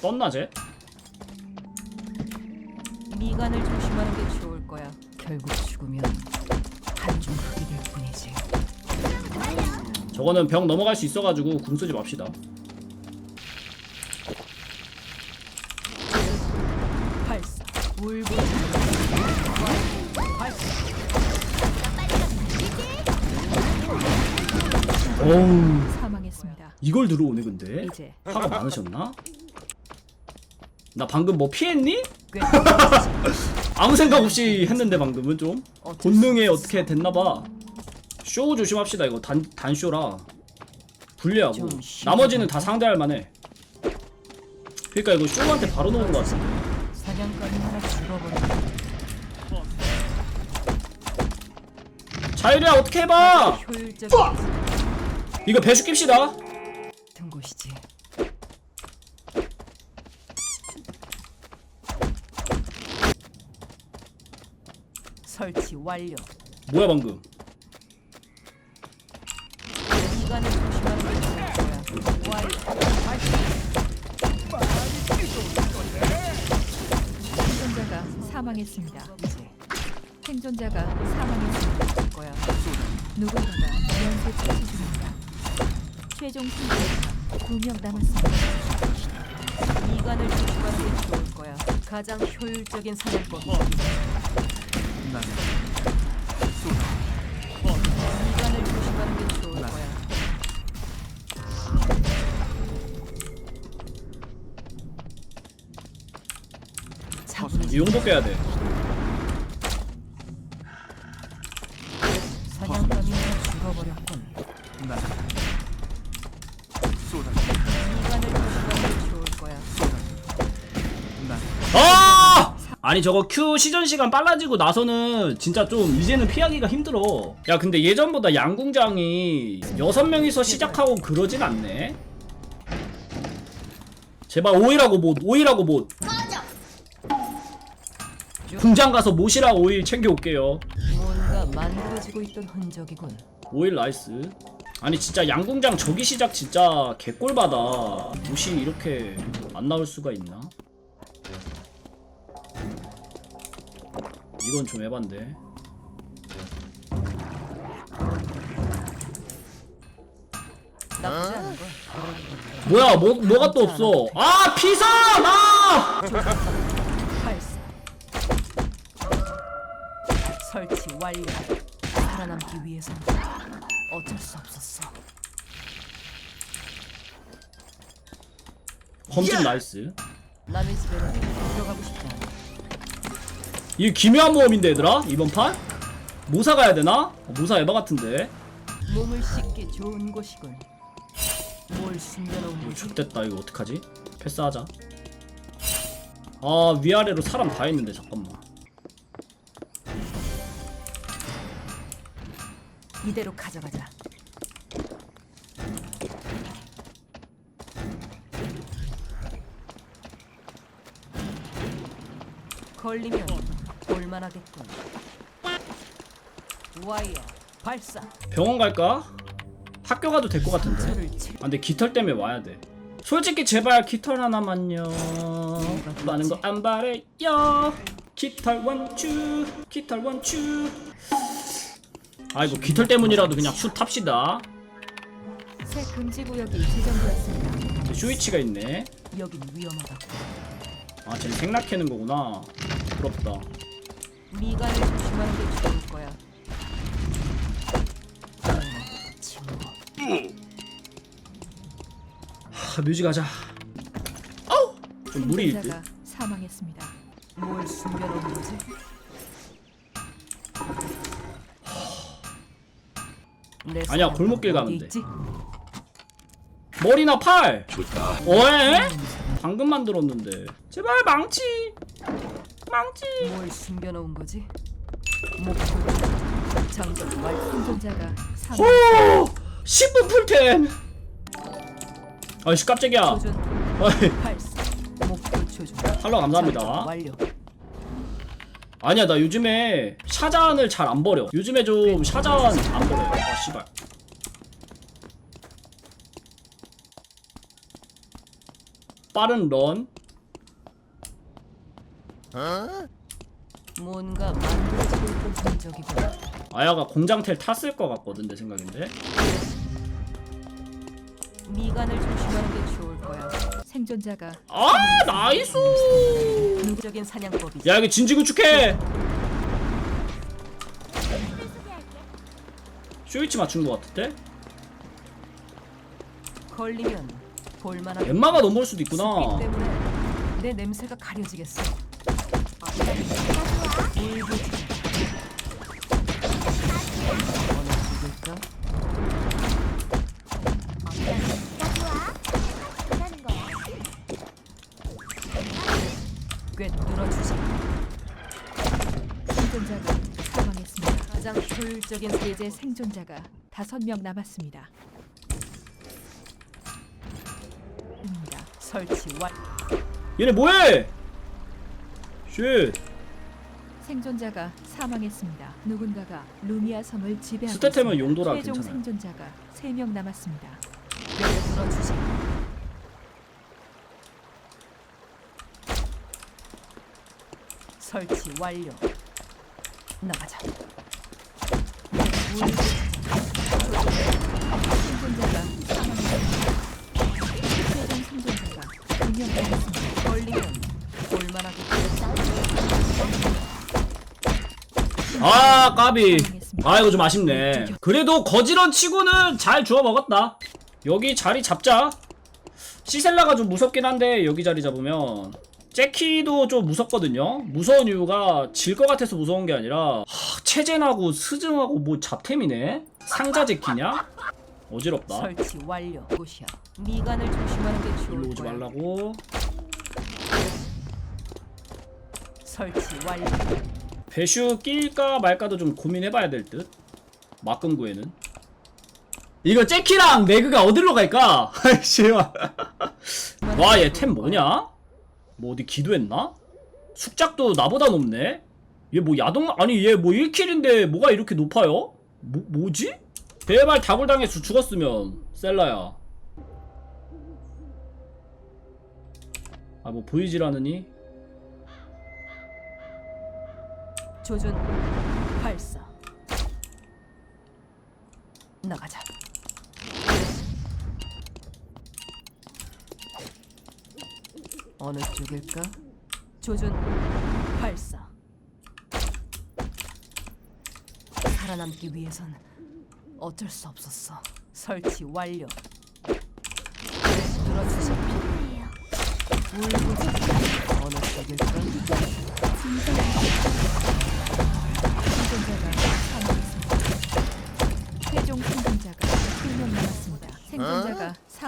떴나 쟤? 미간을 조심하는 게 좋을 거야. 결국 죽으면 한줌 흙이 될 뿐이지. 저거는 벽 넘어갈 수 있어가지고 궁 쓰지 맙시다 발사. 울고 발사. 어우 사망했습니다. 이걸 들어오네 근데 이제 화가 많으셨나? 나 방금 뭐 피했니? 꽤 아무 생각 없이 했는데 방금은 좀. 본능에 어떻게 됐나봐. 쇼 조심합시다 이거. 단, 단쇼라. 불리하고. 나머지는 다 상대할 만해. 그러니까 이거 쇼한테 바로 놓은 것 같은데. 사냥감이 하나 죽어버렸다. 자유리야 어떻게 해봐? 이거 배수 깁시다 든 곳이지. 설치 완료. 뭐야 방금 좋을 거야. 완료. 생존자가 사망했습니다. 생존자가 사망했습니다. 거야. 누군가가 연쇄 처치 중입니다. 최종 생존자 2명 남았습니다. 조심하는 게 좋을 거야. 가장 효율적인 사냥법. 미간을 조심하는 게 좋을 거야. 용도 깨야 돼 아! 아니 저거 Q 시전 시간 빨라지고 나서는 진짜 좀 이제는 피하기가 힘들어. 야 근데 예전보다 양궁장이 여섯 명이서 시작하고 그러진 않네. 제발 오일하고 못, 오일하고 못. 궁장 가서 못이랑 오일 챙겨 올게요. 뭔가 만들어지고 있던 흔적이군. 오일 나이스. 아니 진짜 양궁장 저기 시작 진짜 개꼴받아. 못이 이렇게 안 나올 수가 있나? 이건 좀 에반데. 나쁘지 않은 걸. 뭐야 뭐 뭐가 또 없어? 아 피사 나! 발사. 설치 완료. 살아남기 위해서 어쩔 수 없었어. 험진 나이스. 집에는 들어가고 싶지 않아. 이게 기묘한 모험인데 얘들아 이번 판? 모사 가야 되나? 어, 모사 에바 같은데. 몸을 씻기 좋은 곳이군. 뭘 숨겨놓은 거지? 좋됐다 이거 어떡하지? 패스하자. 아 위아래로 사람 다 있는데 잠깐만. 이대로 가져가자. 걸리면 볼만하겠군. 와이어 발사. 병원 갈까? 학교 가도 될 것 같은데. 치. 아, 근데 깃털 때문에 와야 돼. 솔직히 제발 깃털 하나만요. 많은 거 안 바래요. 깃털 원추, 깃털 원추. 아이고 깃털 때문이라도 그냥 슛 탑시다. 새 금지 구역이 지정되었습니다. 쇼이치가 있네. 여긴 위험하다. 아, 쟤는 생락해는 거구나. 부럽다. 미간을 조심하는 게 좋을 거야. 친구. 하, 뮤직 하자. 아우! 좀 무리 있 생존자가 사망했습니다. 뭘 숨겨놓은 거지? 내 아니야, 골목길 어디 가면 돼. 있지? 머리나 팔! 어에? 방금 만들었는데. 제발 망치! 망치! 뭘 숨겨놓은 거지? 목표 장전 말 생존자가 사망. 오! 10분 풀템! 아이씨 깜짝이야 조준 어이, 발사. 목표 조준. 팔로우 감사합니다 완료. 아니야 나 요즘에 샤잔을 잘 안 버려 요즘에 좀 샤잔 안 버려요 아 씨발 빠른 런 뭔가 만들어지고 있던 흔적이구나. 아야가 공장텔 탔을 것 같거든 내 생각인데 미간을 조심하는 게 좋을 거야. 생존자가 아 나이스 누구적인 사냥법이지. 야 여기 진지 구축해 쇼이치 맞춘 것 같은데? 걸리면 볼만한. 엠마가 넘어올 수도 있구나 때문에 내 냄새가 가려지겠어. 꿰뚫어주지. 생존자가 사망했습니다. 가장 효율적인 세제 생존자가 다섯 명 남았습니다. 입니다. 설치 완. 얘네 뭐해 쉣 생존자가 사망했습니다. 누군가가 루미아 섬을 지배하고 스테템은 있습니다. 용도라 최종 괜찮아요. 생존자가 세명 남았습니다. 꿰뚫어주지. 설치 완료. 나가자. 생존자가 사망했습니다. 최종 생존자가 두명 남았습니다. 걸리면 아 까비. 아 이거 좀 아쉽네. 그래도 거지런 치고는 잘 주워 먹었다. 여기 자리 잡자. 시셀라가 좀 무섭긴 한데 여기 자리 잡으면. 제키도 좀 무섭거든요. 무서운 이유가 질 것 같아서 무서운 게 아니라 하, 체젠하고 스승하고 뭐 잡템이네? 상자 제키냐? 어지럽다. 설치 완료. 미간을 조심하는 게 일로 좋을 오지 거야. 말라고 설치 완료. 배슈 낄까 말까도 좀 고민해봐야 될 듯. 막금구에는. 이거 제키랑 매그가 어디로 갈까? 아이씨. 와, 얘 템 뭐냐? 뭐 어디 기도했나? 숙작도 나보다 높네? 얘 뭐 야동, 아니 얘 뭐 1킬인데 뭐가 이렇게 높아요? 뭐, 뭐지? 배발 다굴당해서 죽었으면, 셀라야. 아, 뭐 보이질 않으니? 조준 발사. 나가자. 어느 쪽일까? 조준 발사. 살아남기 위해선 어쩔 수 없었어. 설치 완료. 들어주시 울부짖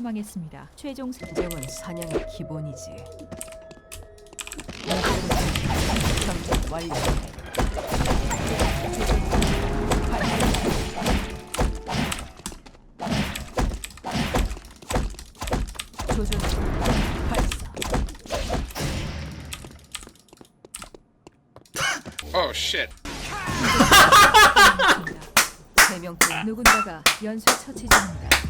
사망했습니다. 최종 생 인정은 사냥의 기본이지. 완료. 조준 발사. Oh shit. 세명 중 누군가가 연쇄 처치 중입니다.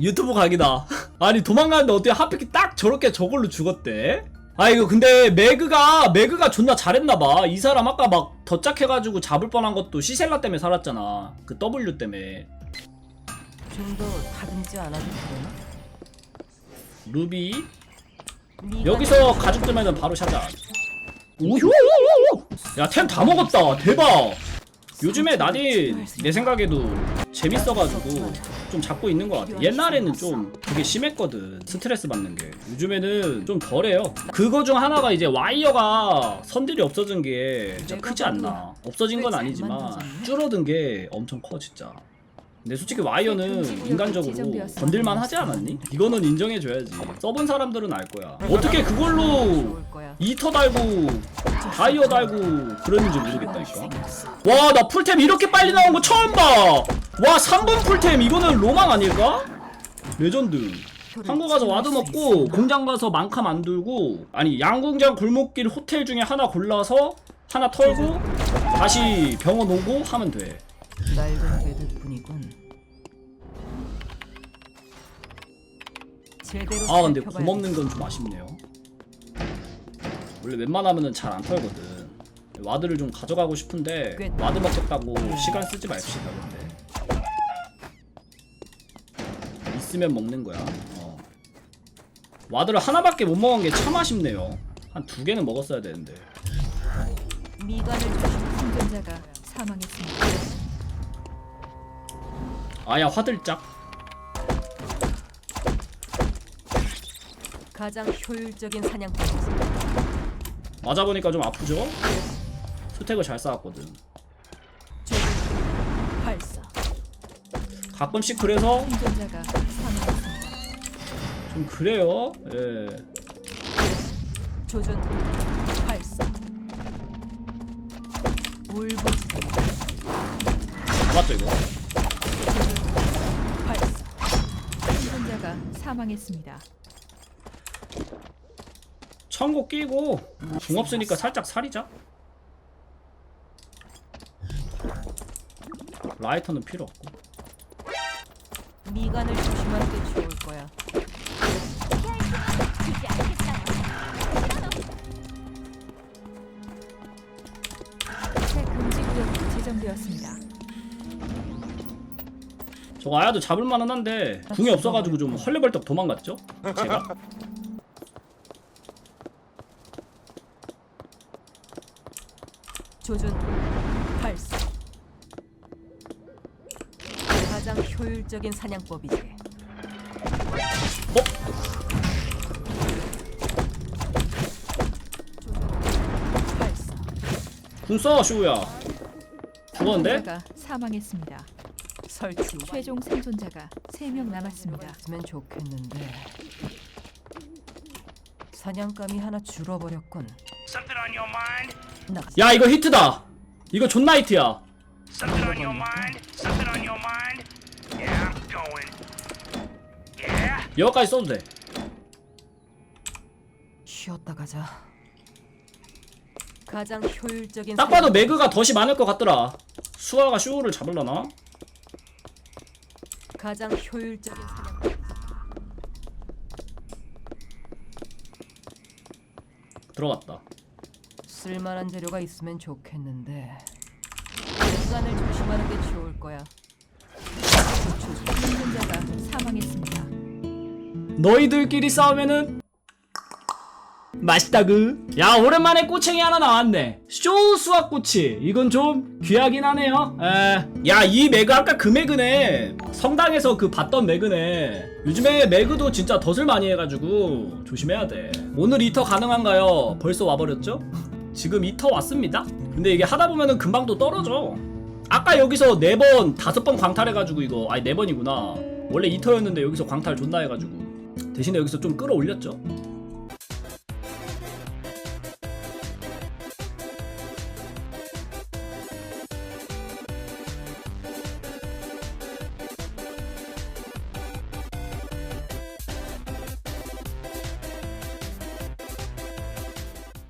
유튜브 각이다. 아니 도망가는데 어떻게 하필 딱 저렇게 저걸로 죽었대? 아 이거 근데 매그가 매그가 존나 잘했나봐. 이 사람 아까 막 덧짝해가지고 잡을 뻔한 것도 시셀라 때문에 살았잖아. 그 W 때문에. 좀 더 다듬지 않아도 되나? 루비 여기서 가죽 뜨면은 바로 샤자. 오효! 야템 다 먹었다. 대박. 요즘에 나딘 내 생각에도 재밌어가지고 좀 잡고 있는 것 같아. 옛날에는 좀 그게 심했거든. 스트레스 받는 게. 요즘에는 좀 덜해요. 그거 중 하나가 이제 와이어가 선들이 없어진 게 진짜 크지 않나. 없어진 건 아니지만 줄어든 게 엄청 커 진짜. 근데 솔직히 와이어는 인간적으로 건들만 하지 않았니? 이거는 인정해줘야지. 써본 사람들은 알 거야. 어떻게 그걸로. 이터 달고 다이어 달고 그랬는지 모르겠다니까. 와 나 풀템 이렇게 빨리 나온 거 처음 봐. 와 3분 풀템 이거는 로망 아닐까? 레전드. 한국 가서 와드 먹고 공장 가서 만카 만들고 아니 양공장 골목길 호텔 중에 하나 골라서 하나 털고 다시 병원 오고 하면 돼. 제대로 아 근데 없는 건 좀 아쉽네요. 원래 웬만하면은 잘안 털거든. 와드를 좀 가져가고 싶은데 꽤- 와드 먹겠다고 시간 쓰지 맙시다 근데. 있으면 먹는 거야. 어. 와드를 하나밖에 못 먹은 게 참 아쉽네요. 한 두 개는 먹었어야 되는데. 조심. 생존자가 사망했습니다. 아야 화들짝 가장 효율적인 사냥법이지. 맞아보니까 좀 아프죠? 스택을 잘 쌓았거든 조준 발사. 가끔씩 그래서 생존자가 사망했습니다. 좀 그래요 예. 조준 발사. 울부짖어. 맞죠 이거? 발사. 생존자가 사망했습니다. 청고 끼고 궁 없으니까 살짝 살이자 라이터는 필요 없고 미간을 조심하는 게 좋을 거야. 새 금지 구역이 지정되었습니다. 저거 아야도 잡을 만은 한데 궁이 없어가지고 좀 헐레벌떡 도망갔죠? 제가 조준 발사. 가장 효율적인 사냥법이지. 어? 조준 발사. 궁써 쇼우야 죽었는데? 생존자가 사망했습니다. 설치 최종 생존자가 3명 남았습니다. 있으면 좋겠는데 사냥감이 하나 줄어버렸군. Something on your mind? 나야 이거 히트다 이거 존나 히트야 Something on your mind? Something on your mind? Yeah, I'm going. Yeah? 여기까지 써도 돼 쉬었다 가자. 가장 효율적인 딱 봐도 매그가 덫이 많을 것 같더라 수아가 쇼우를 잡을라나? 가장 효율적인 사냥 들어갔다 쓸만한 재료가 있으면 좋겠는데 시간을 조심하는 게 좋을 거야. 생존자가 사망했습니다. 너희들끼리 싸우면은 맛있다 그 야 오랜만에 꼬챙이 하나 나왔네 쇼 수학 꼬치 이건 좀 귀하긴 하네요 야이 매그 아까 그 매그네 성당에서 그 봤던 매그네 요즘에 매그도 진짜 덫을 많이 해가지고 조심해야 돼 오늘 이터 가능한가요? 벌써 와버렸죠? 지금 이터 왔습니다. 근데 이게 하다보면은 금방 또 떨어져. 아까 여기서 네번 다섯 번 광탈해가지고 이거 아니 네 번이구나. 원래 이터였는데 여기서 광탈 존나 해가지고. 대신에 여기서 좀 끌어올렸죠